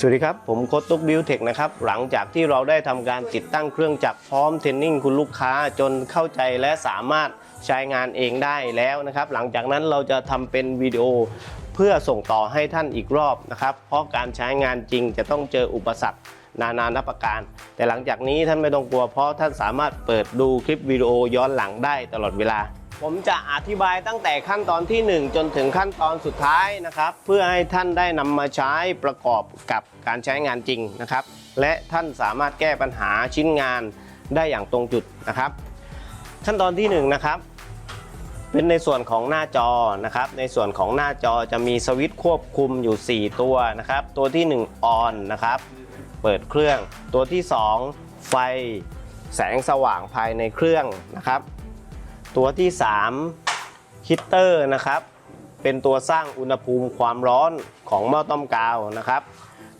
สวัสดีครับ ผมโคตุกบิวเทคนะครับ หลังจากที่เราได้ทำการติดตั้งเครื่องจักรพร้อมเทรนนิ่งคุณลูกค้าจนเข้าใจและสามารถใช้งานเองได้แล้วนะครับ หลังจากนั้นเราจะทำเป็นวิดีโอเพื่อส่งต่อให้ท่านอีกรอบนะครับ เพราะการใช้งานจริงจะต้องเจออุปสรรคนานานับประการ แต่หลังจากนี้ท่านไม่ต้องกลัวเพราะท่านสามารถเปิดดูคลิปวิดีโอย้อนหลังได้ตลอดเวลา ผมจะอธิบายตั้งแต่ขั้นตอนที่ 1 จนถึงขั้นตอนสุดท้ายนะครับ เพื่อให้ท่านได้นำมาใช้ประกอบกับการใช้งานจริงนะครับ และท่านสามารถแก้ปัญหาชิ้นงานได้อย่างตรงจุดนะครับ ขั้นตอนที่1นะครับเป็นในส่วนของหน้าจอนะครับ ในส่วนของหน้าจอจะมีสวิตช์ควบคุมอยู่ 4 ตัวนะครับ ตัวที่1 on นะครับ เปิดเครื่อง ตัวที่ 2 ไฟ แสงสว่างภายในเครื่องนะครับ ตัวที่3ฮิตเตอร์นะครับ เป็นตัวสร้างอุณหภูมิความร้อนของหม้อต้มกาวนะครับ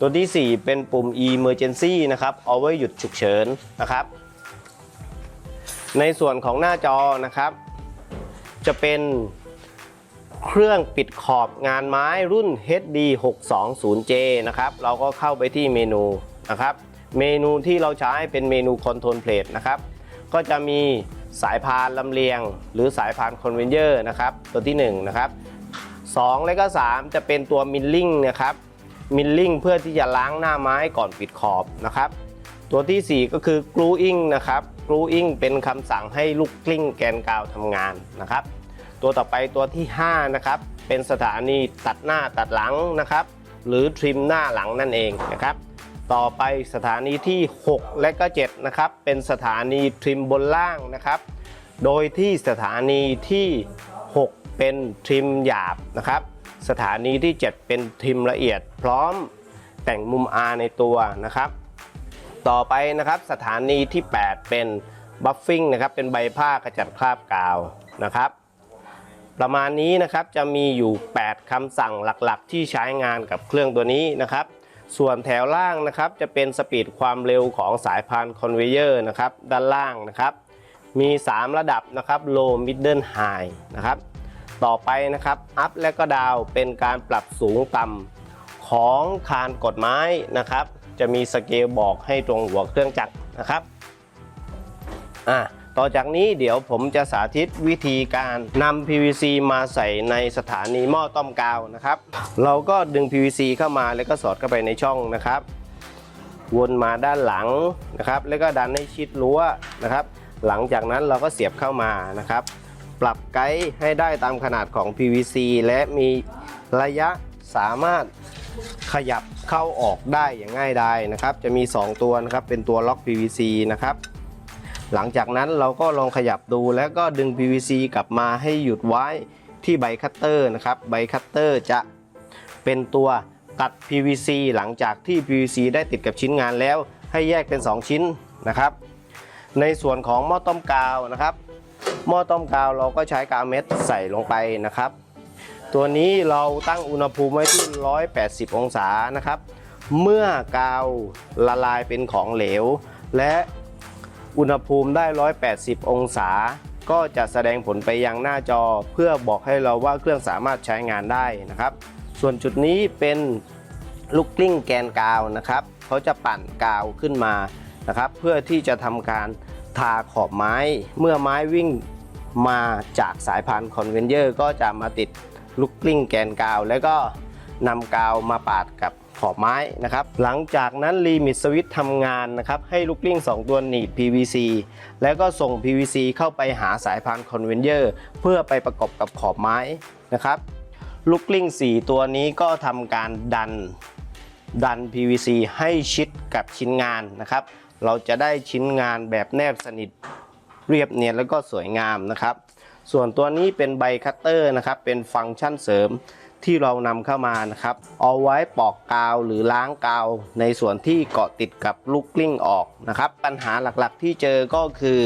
ตัวที่ 4 เป็นปุ่ม emergency นะครับ เอาไว้หยุดฉุกเฉินนะครับ ในส่วนของหน้าจอนะครับ จะเป็นเครื่องปิดขอบงานไม้รุ่น HD 620J นะครับ เราก็เข้าไปที่เมนูนะครับ เมนูที่เราใช้เป็นเมนูคอนโทรลเพลทนะครับ ก็จะมี สายพานลำเลียง หรือสายพานคอนเวนเยอร์นะครับตัวที่1นะครับ2และก็ 3 จะเป็นตัวมิลลิ่งนะครับมิลลิ่งเพื่อที่จะล้างหน้าไม้ก่อนปิดขอบนะครับตัวทีสี่4 ก็คือกลูอิงนะครับกลูอิงเป็นคำสั่งให้ลูกกลิ้งแกนกาวทำงานนะครับ ตัวต่อไปตัวที่5นะครับเป็นสถานีตัดหน้าตัดหลังนะครับ หรือทริมหน้าหลังนั่นเองนะครับ ต่อไปสถานีที่ 6 และก็ 7 นะครับ เป็นสถานีทริมบนล่างนะครับ โดยที่สถานีที่ 6 เป็นทริมหยาบนะครับ สถานีที่ 7 เป็นทริมละเอียด พร้อมแต่งมุม R ในตัวนะครับ ต่อไปนะครับสถานีที่ 8 เป็นบัฟฟิ้งนะครับ เป็นใบผ้ากระจัดคราบกาวนะครับประมาณนี้นะครับจะมีอยู่ 8คำสั่งหลักๆ ที่ใช้งานกับเครื่องตัวนี้นะครับ ส่วนแถวล่างนะครับจะเป็นสปีดความเร็วของสายพานคอนเวเยอร์นะครับด้านล่างนะครับ มี 3 ระดับนะครับ low middle high นะครับ ต่อไปนะครับ up และก็ down เป็นการปรับสูงต่ำของคานกดไม้นะครับ จะมีสเกลบอกให้ตรงหัวเครื่องจักรนะครับอะ ต่อจากนี้เดี๋ยวผมจะสาธิตวิธีการนำ PVC มาใส่ในสถานีหม้อต้มกาวนะครับ เราก็ดึง PVC เข้ามาแล้วก็สอดเข้าไปในช่องนะครับ วนมาด้านหลังนะครับ แล้วก็ดันให้ชิดรั้วนะครับ หลังจากนั้นเราก็เสียบเข้ามานะครับ ปรับไกด์ให้ได้ตามขนาดของ PVC และมีระยะสามารถขยับเข้าออกได้อย่างง่ายดายนะครับ จะมี 2 ตัวนะครับ เป็นตัวล็อก PVC นะครับ หลังจากนั้นเราก็ลองขยับดูแล้วก็ดึง PVC กลับมาให้หยุดไว้ที่ใบคัตเตอร์นะครับ ใบคัตเตอร์จะเป็นตัวตัด PVC หลังจากที่ PVC ได้ติดกับชิ้นงานแล้ว ให้แยกเป็น 2 ชิ้นนะครับ ในส่วนของหม้อต้มกาวนะครับ หม้อต้มกาวเราก็ใช้กาวเม็ดใส่ลงไปนะครับ ตัวนี้เราตั้งอุณหภูมิไว้ที่ 180 องศานะครับ เมื่อกาวละลายเป็นของเหลว และ อุณหภูมิได้ 180 องศา ก็จะแสดงผลไปยังหน้าจอ เพื่อบอกให้เราว่าเครื่องสามารถใช้งานได้นะครับ ส่วนจุดนี้เป็นลูกกลิ้งแกนกาวนะครับเขาจะปั่นกาวขึ้นมานะครับ เพื่อที่จะทำการทาขอบไม้ เมื่อไม้วิ่งมาจากสายพานคอนเวนเยอร์ ก็จะมาติดลูกกลิ้งแกนกาว แล้วก็นำกาวมาปาดกับ ขอบไม้นะครับ หลังจากนั้นลิมิตสวิตทำงานนะครับให้ลูกกลิ้ง 2 ตัวหนีบ PVC แล้วก็ส่ง PVC เข้าไปหาสายพานคอนเวนเยอร์เพื่อไปประกอบกับขอบไม้นะครับลูกกลิ้ง 4 ตัวนี้ก็ทำการดันดัน PVC ให้ชิดกับชิ้นงานนะครับ เราจะได้ชิ้นงานแบบแนบสนิทเรียบเนียนแล้วก็สวยงามนะครับ ส่วนตัวนี้เป็นใบคัตเตอร์นะครับ เป็นฟังก์ชันเสริม ที่เรานำเข้ามานะครับ เอาไว้ปอกกาวหรือล้างกาว ในส่วนที่เกาะติดกับลูกกลิ้งออกนะครับ ปัญหาหลักๆ ที่เจอก็คือ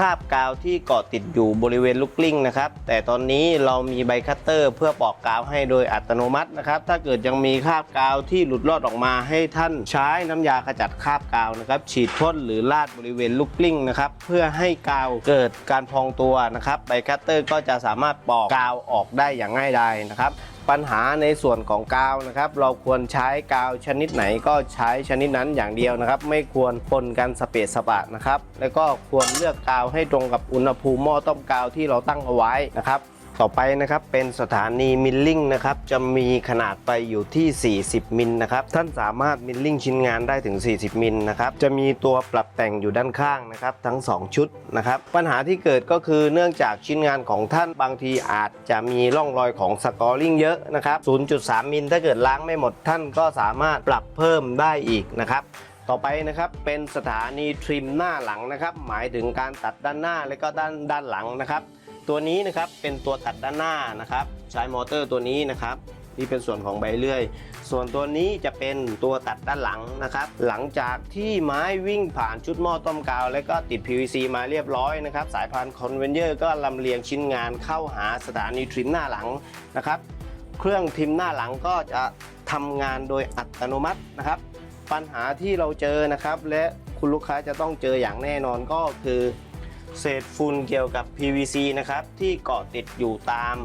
คราบกาวที่เกาะติดอยู่บริเวณลูกกลิ้งนะครับ แต่ตอนนี้เรามีใบคัตเตอร์เพื่อปอกกาวให้โดยอัตโนมัตินะครับ ถ้าเกิดยังมีคราบกาวที่หลุดรอดออกมาให้ท่านใช้น้ำยาขจัดคราบกาวนะครับ ฉีดพ่นหรือลาดบริเวณลูกกลิ้งนะครับ เพื่อให้กาวเกิดการพองตัวนะครับ ใบคัตเตอร์ก็จะสามารถปอกกาวออกได้อย่างง่ายดายนะครับ ปัญหาในส่วนของกาวนะครับ เราควรใช้กาวชนิดไหนก็ใช้ชนิดนั้นอย่างเดียวนะครับ ไม่ควรปนกันสเปซสปะนะครับ แล้วก็ควรเลือกกาวให้ตรงกับอุณหภูมิหม้อต้มกาวที่เราตั้งเอาไว้นะครับ ต่อไปนะครับเป็นสถานีมิลลิ่งนะครับจะมีขนาดไปอยู่ที่ 40 มิลนะครับท่านสามารถมิลลิ่งชิ้นงานได้ถึง 40 มิลนะครับจะมีตัวปรับแต่งอยู่ด้านข้างนะครับทั้ง 2 ชุดนะครับปัญหาที่เกิดก็คือเนื่องจากชิ้นงานของท่านบางทีอาจจะมีร่องรอยของสกอร์ลิงเยอะนะครับ 0.3 มิลถ้าเกิดล้างไม่หมดท่านก็สามารถปรับเพิ่มได้อีกนะครับต่อไปนะครับเป็นสถานีทริมหน้าหลังนะครับ หมายถึงการตัดด้านหน้าและก็ด้านด้านหลังนะครับ ตัวนี้นะครับเป็นตัวตัดด้านหน้านะครับ ใช้มอเตอร์ตัวนี้นะครับที่เป็นส่วนของใบเลื่อย ส่วนตัวนี้จะเป็นตัวตัดด้านหลังนะครับ หลังจากที่ไม้วิ่งผ่านชุดหม้อต้มกาว และก็ติด PVC มาเรียบร้อยนะครับ สายพานคอนเวนเยอร์ก็ลำเลียงชิ้นงานเข้าหาสถานีทริมหน้าหลังนะครับ เครื่องทริมหน้าหลังก็จะทำงานโดยอัตโนมัตินะครับ ปัญหาที่เราเจอนะครับ และคุณลูกค้าจะต้องเจออย่างแน่นอนก็คือ เศษฝุ่นเกี่ยวกับ PVC นะครับที่เกาะติดอยู่ตาม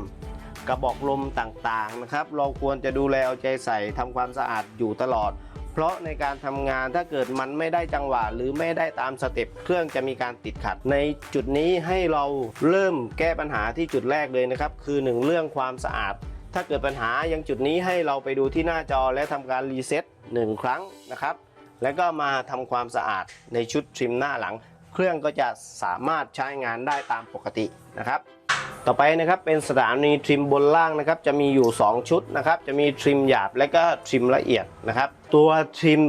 กระบอกลมต่างๆนะครับ เราควรจะดูแลเอาใจใส่ทำความสะอาดอยู่ตลอด เพราะในการทำงานถ้าเกิดมันไม่ได้จังหวะหรือไม่ได้ตามสเต็ปเครื่องจะมีการติดขัด ในจุดนี้ให้เราเริ่มแก้ปัญหาที่จุดแรกเลยนะครับ คือหนึ่งเรื่องความสะอาด ถ้าเกิดปัญหายังจุดนี้ให้เราไปดูที่หน้าจอและทำการรีเซ็ตหนึ่งครั้งนะครับ แล้วก็มาทำความสะอาดในชุดทริมหน้าหลัง เครื่องก็จะสามารถใช้งานได้ตามปกตินะครับ ต่อไปนะครับเป็นสถานีทริมบนล่างนะครับ จะมีอยู่ 2 ชุดนะครับ จะมีทริมหยาบและก็ทริมละเอียดนะครับ ตัวทริม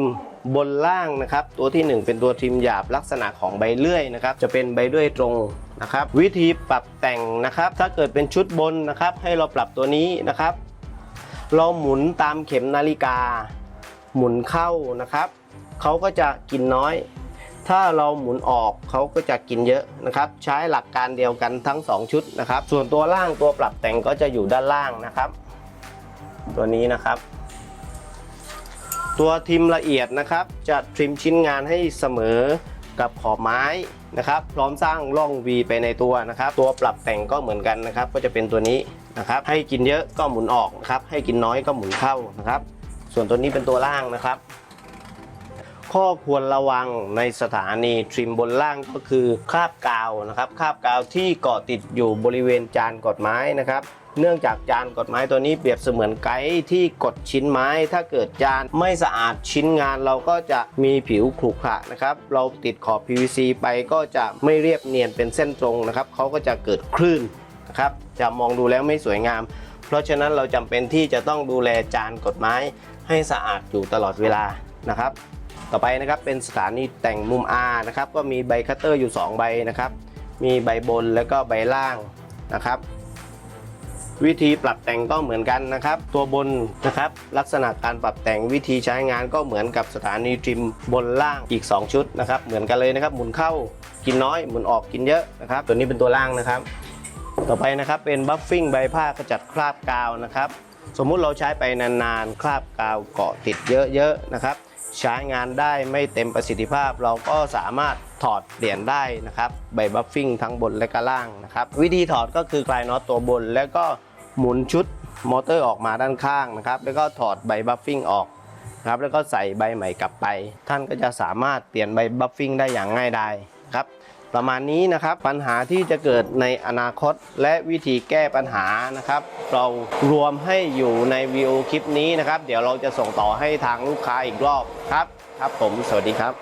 บนล่างนะครับ ตัวที่ 1 เป็นตัวทริมหยาบลักษณะของใบเลื่อยนะครับ จะเป็นใบเลื่อยตรงนะครับ วิธีปรับแต่งนะครับ ถ้าเกิดเป็นชุดบนนะครับ ให้เราปรับตัวนี้นะครับ เราหมุนตามเข็มนาฬิกา หมุนเข้านะครับเขาก็จะกินน้อย ถ้าเราหมุนออกเขาก็จะกินเยอะนะครับ ใช้หลักการเดียวกันทั้ง 2 ชุดนะครับ ส่วนตัวล่างตัวปรับแต่งก็จะอยู่ด้านล่างนะครับ ตัวนี้นะครับ ตัวทิมละเอียดนะครับ จะทริมชิ้นงานให้เสมอกับขอบไม้นะครับพร้อมสร้างร่อง V ไปในตัวนะครับ ตัวปรับแต่งก็เหมือนกันนะครับ ก็จะเป็นตัวนี้นะครับ ให้กินเยอะก็หมุนออกนะครับ ให้กินน้อยก็หมุนเข้านะครับ ส่วนตัวนี้เป็นตัวล่างนะครับ ข้อควรระวังในสถานีทริมบนล่างก็คือคราบกาวนะครับคราบกาวที่เกาะติดอยู่บริเวณจานกดไม้นะครับเนื่องจากจานกดไม้ตัวนี้เปรียบเสมือนไกด์ที่กดชิ้นไม้ ถ้าเกิดจานไม่สะอาดชิ้นงานเราก็จะมีผิวขรุขระนะครับ เราติดขอบ PVC ไปก็จะไม่เรียบเนียนเป็นเส้นตรงนะครับเขาก็จะเกิดคลื่นนะครับจะมองดูแล้วไม่สวยงาม เพราะฉะนั้นเราจำเป็นที่จะต้องดูแลจานกดไม้ให้สะอาดอยู่ตลอดเวลานะครับ ต่อไปนะครับเป็นสถานีแต่งมุม R นะครับก็มีใบคัตเตอร์อยู่ 2 ใบนะครับ มีใบบนแล้วก็ใบล่างนะครับ วิธีปรับแต่งก็เหมือนกันนะครับ ตัวบนนะครับ ลักษณะการปรับแต่งวิธีใช้งานก็เหมือนกับสถานีทริมบนล่างอีก 2 ชุดนะครับ เหมือนกันเลยนะครับ หมุนเข้ากินน้อยหมุนออกกินเยอะนะครับ ตัวนี้เป็นตัวล่างนะครับ ต่อไปนะครับเป็นบัฟฟิ้งใบผ้ากระจัดคราบกาวนะครับ สมมุติเราใช้ไปนานๆคราบกาวเกาะติดเยอะๆนะครับ ใช้งานได้ไม่เต็มประสิทธิภาพ เราก็สามารถถอดเปลี่ยนได้นะครับใบบัฟฟิ้งทั้งบนและก็ล่างนะครับ วิธีถอดก็คือคลายน็อตตัวบน แล้วก็หมุนชุดมอเตอร์ออกมาด้านข้างนะครับ แล้วก็ถอดใบบัฟฟิ้งออกครับแล้วก็ใส่ใบใหม่กลับไป ท่านก็จะสามารถเปลี่ยนใบบัฟฟิ้งได้อย่างง่ายดาย ประมาณนี้นะครับปัญหาที่จะเกิดในอนาคตและวิธีแก้ปัญหานะครับ เรารวมให้อยู่ในวิดีโอคลิปนี้นะครับ เดี๋ยวเราจะส่งต่อให้ทางลูกค้าอีกรอบครับ ครับผม สวัสดีครับ